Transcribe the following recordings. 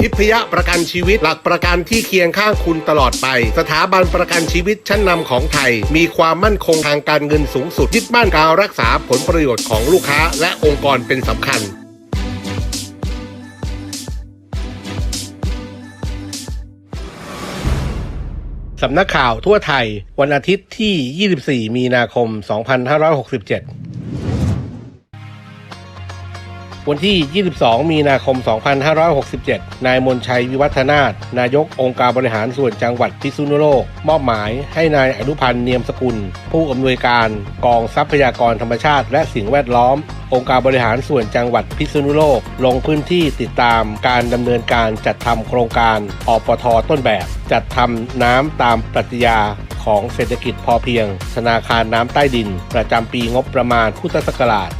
ทิพยประกันชีวิต หลักประกันที่เคียงข้างคุณตลอดไป สถาบันประกันชีวิตชั้นนำของไทย มีความมั่นคงทางการเงินสูงสุดยึดมั่นการรักษาผลประโยชน์ของลูกค้า และองค์กรเป็นสำคัญสำนักข่าวทั่วไทย วันอาทิตย์ที่ 24 มีนาคม 2567 วันที่ 22 มีนาคม 2567 นายมนชัยวิวัฒนาถนายกองค์การบริหารส่วนจังหวัดพิษณุโลก มอบหมายให้นายอนุพันธ์เนียมสกุล ผู้อำนวยการกองทรัพยากรธรรมชาติ และสิ่งแวดล้อม องค์การบริหารส่วนจังหวัดพิษณุโลก ลงพื้นที่ติดตามการดำเนินการจัดทำโครงการอปทต้นแบบ จัดทำน้ำตามปรัชญา ของเศรษฐกิจพอเพียง ธนาคารน้ำใต้ดิน ประจำปีงบประมาณพุทธศักราช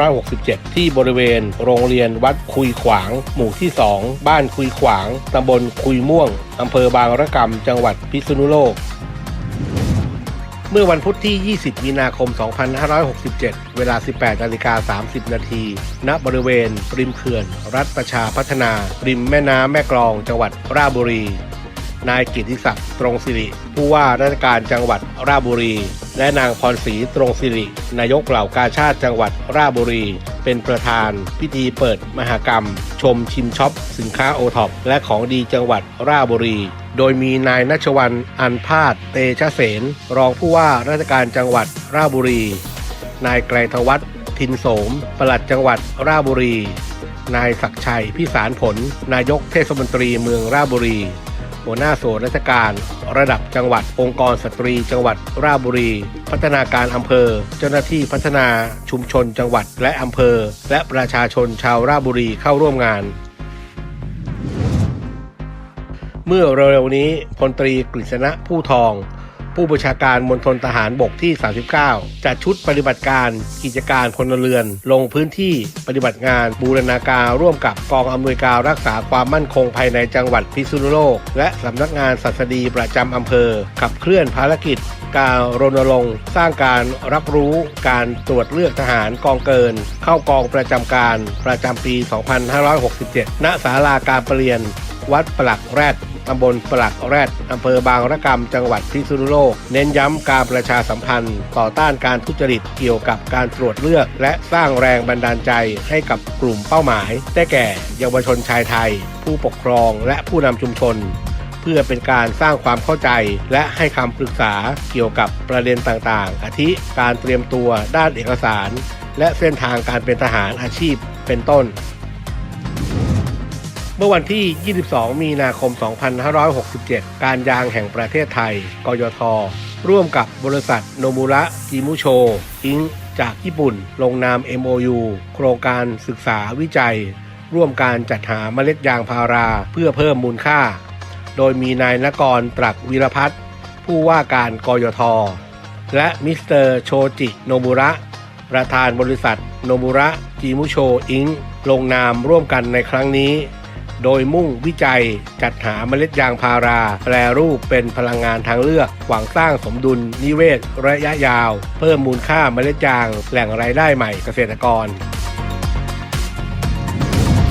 2567 ที่บริเวณ โรงเรียนวัดคุยขวาง หมู่ที่ 2 บ้านคุยขวาง ตำบลคุยม่วง อำเภอบางระกำจังหวัดพิษณุโลกเมื่อวันพุธที่ 20 มีนาคม 2567 เวลา 18นาฬิกา30 นาที ณ บริเวณ ริมเขื่อน รัฐประชาพัฒนา ริมแม่น้ำแม่กลอง จังหวัดราชบุรี นายกิติศักดิ์ตรงสิริ ผู้ว่าราชการจังหวัดราชบุรี และนางพรศรีตรงสิริ นายกเหล่ากาชาติจังหวัดราชบุรี เป็นประธานพิธีเปิดมหกรรม ชมชิมช็อป สินค้าโอท็อปและของดีจังหวัดราชบุรี โดยมีนายนัชวันอันพาดเตชะเสน รองผู้ว่าราชการจังหวัดราชบุรี นายไกรทวัฒน์ทินโสมปลัดจังหวัดราชบุรี นายศักชัยพิสารผล นายกเทศมนตรีเมืองราชบุรี หัวหน้าส่วนราชการ ระดับจังหวัด องค์กรสตรี จังหวัดราชบุรี พัฒนาการอำเภอ เจ้าหน้าที่พัฒนาชุมชนจังหวัดและอำเภอ และประชาชนชาวราชบุรีเข้าร่วมงานเมื่อเร็วๆนี้พลตรีกฤษณะผู้ทอง ผู้บัญชาการมณฑลทหารบกที่ 39 จัดชุดปฏิบัติการกิจการพลเรือน ลงพื้นที่ปฏิบัติงานบูรณาการร่วมกับกองอำนวยการรักษาความมั่นคงภายในจังหวัดพิษณุโลก และสำนักงานศัสดีประจำอำเภอ ขับเคลื่อนภารกิจการรณรงค์สร้างการรับรู้การตรวจเลือกทหารกองเกิน เข้ากองประจำการประจำปี 2567 ณ ศาลาการประเรียน วัดปลักแรด ตำบลปลักแรดอำเภอบางระกำจังหวัดพิษณุโลก เน้นย้ำการประชาสัมพันธ์ ต่อต้านการทุจริตเกี่ยวกับการตรวจเลือก และสร้างแรงบันดาลใจให้กับกลุ่มเป้าหมาย ได้แก่เยาวชนชายไทย ผู้ปกครองและผู้นำชุมชน เพื่อเป็นการสร้างความเข้าใจ และให้คำปรึกษาเกี่ยวกับประเด็นต่างๆ อาทิการเตรียมตัวด้านเอกสาร และเส้นทางการเป็นทหารอาชีพเป็นต้น มื่อวันที่ 22 มีนาคม 2567 การยางแห่งประเทศไทย กยท ร่วมกับบริษัทโนมูระจิมุโชอิงจากญี่ปุ่น ลงนาม MOU โครงการศึกษาวิจัย ร่วมการจัดหาเมล็ดยางพาราเพื่อเพิ่มมูลค่า โดยมีนายนกรตรักวีรพัฒน์ผู้ว่าการกยท และมิสเตอร์โชจิโนมุระ ประธานบริษัทโนมุระจิมุโชอิงลงนามร่วมกันในครั้งนี้ โดยมุ่งวิจัยจัดหาเมล็ดยางพารา แปรรูปเป็นพลังงานทางเลือก หวังสร้างสมดุลนิเวศระยะยาว เพิ่มมูลค่าเมล็ดยางแหล่งรายได้ใหม่เกษตรกร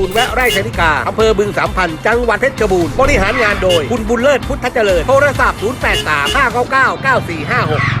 ูรณ์แวะไร่ชนิกาอำเภอบึงสามพันจังหวัดเพชรบูรณ์บริหารงานโดย คุณบุญเลิศพุทธเจริญโทรศัพท์ 083 599 9456